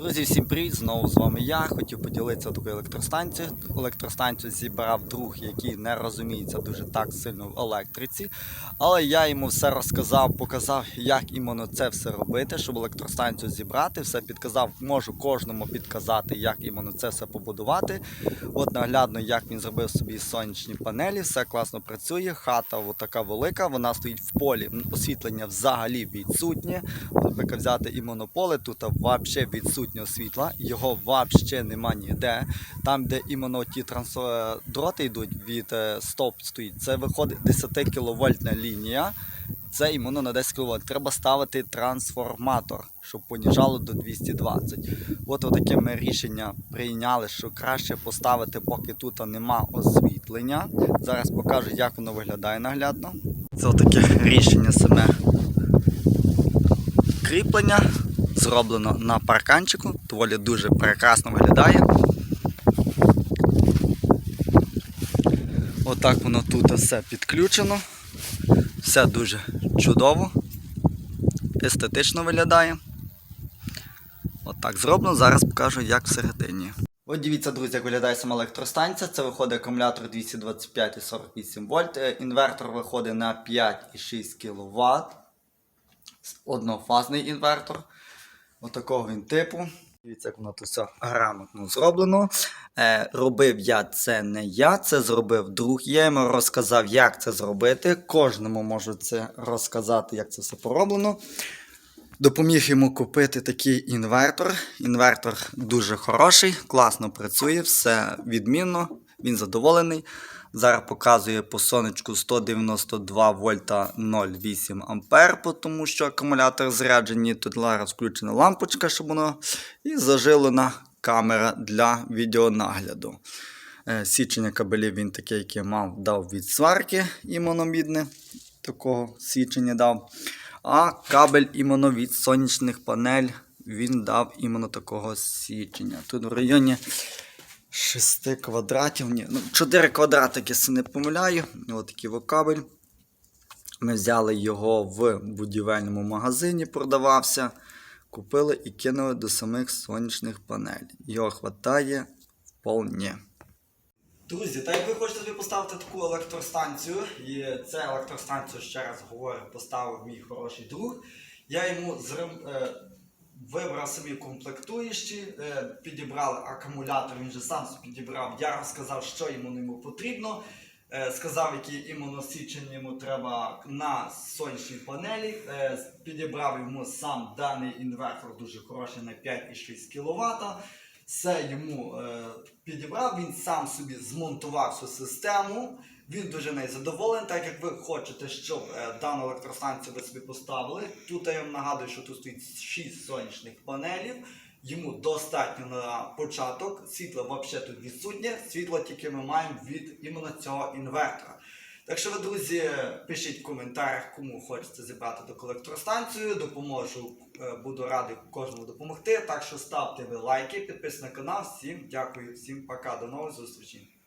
Друзі, всім привіт! Знову з вами я. Хотів поділитися такою електростанцією. Електростанцію зібрав друг, який не розуміється дуже так сильно в електриці. Але я йому все розказав, показав, як іменно це все робити, щоб електростанцію зібрати. Все підказав, можу кожному підказати, як іменно це все побудувати. От наглядно, як він зробив собі сонячні панелі, все класно працює. Хата така велика, вона стоїть в полі. Освітлення взагалі відсутнє. От, взяти і монополе, тут взагалі відсутнього світла, його взагалі нема ніде. Там, де іменно ті трансо- дроти йдуть від е, стовп стоїть, це виходить 10 кВт лінія. Це іменно на 10 кВт. Треба ставити трансформатор, щоб поніжало до 220. От таке ми рішення прийняли, що краще поставити, поки тут нема освітлення. Зараз покажу, як воно виглядає наглядно. Це таке рішення саме кріплення зроблено на парканчику, доволі дуже прекрасно виглядає. Отак воно тут все підключено. Все дуже чудово, естетично виглядає. Отак зроблено. Зараз покажу, як всередині. От дивіться, друзі, як виглядає сама електростанція. Це виходить акумулятор 225 і 48 вольт. Е, Інвертор виходить на 5,6 кВт однофазний інвертор. Отакого він типу. Дивіться, як воно тут все грамотно зроблено. Е, робив я це не я, це зробив друг. Я йому розказав, як це зробити. Кожному можу це розказати, як це все пороблено. Допоміг йому купити такий інвертор. Інвертор дуже хороший, класно працює, все відмінно, він задоволений. Зараз показує по сонечку 192 вольта 0,8 ампер, тому що акумулятор заряджений. Тут зараз включена лампочка, щоб воно і зажилена камера для відеонагляду. Е, Січення кабелів він такий, який мав, дав від сварки імономідне. Такого січення дав. А кабель іменно від сонячних панель він дав іменно такого січення. Тут в районі 6 квадратів, ні, ну 4 квадратики, якщо не помиляю. Ось такий во кабель. Ми взяли його в будівельному магазині, продавався. Купили і кинули до самих сонячних панелей. Його вистачає вполне. Друзі, та як ви хочете собі поставити таку електростанцію, і цю електростанцію, ще раз говорю, поставив мій хороший друг. Я йому зрем, е, вибрав собі комплектуючі, е, підібрали акумулятор, він же сам підібрав. Я розказав, що йому йому потрібно. Е, сказав, які імуносічення йому треба на сонячній панелі. Е, підібрав йому сам даний інвертор дуже хороший на 5,6 кВт. Все йому підібрав, він сам собі змонтував цю систему. Він дуже нею задоволений, так як ви хочете, щоб е, дану електростанцію ви собі поставили. Тут я вам нагадую, що тут стоїть 6 сонячних панелів. Йому достатньо на початок. Світло взагалі тут відсутнє. Світло тільки ми маємо від іменно цього інвертора. Так що ви, друзі, пишіть в коментарях, кому хочеться зібрати таку електростанцію. Допоможу, е, буду радий кожному допомогти. Так що ставте ви лайки, підписуйтесь на канал. Всім дякую, всім пока, до нових зустрічей.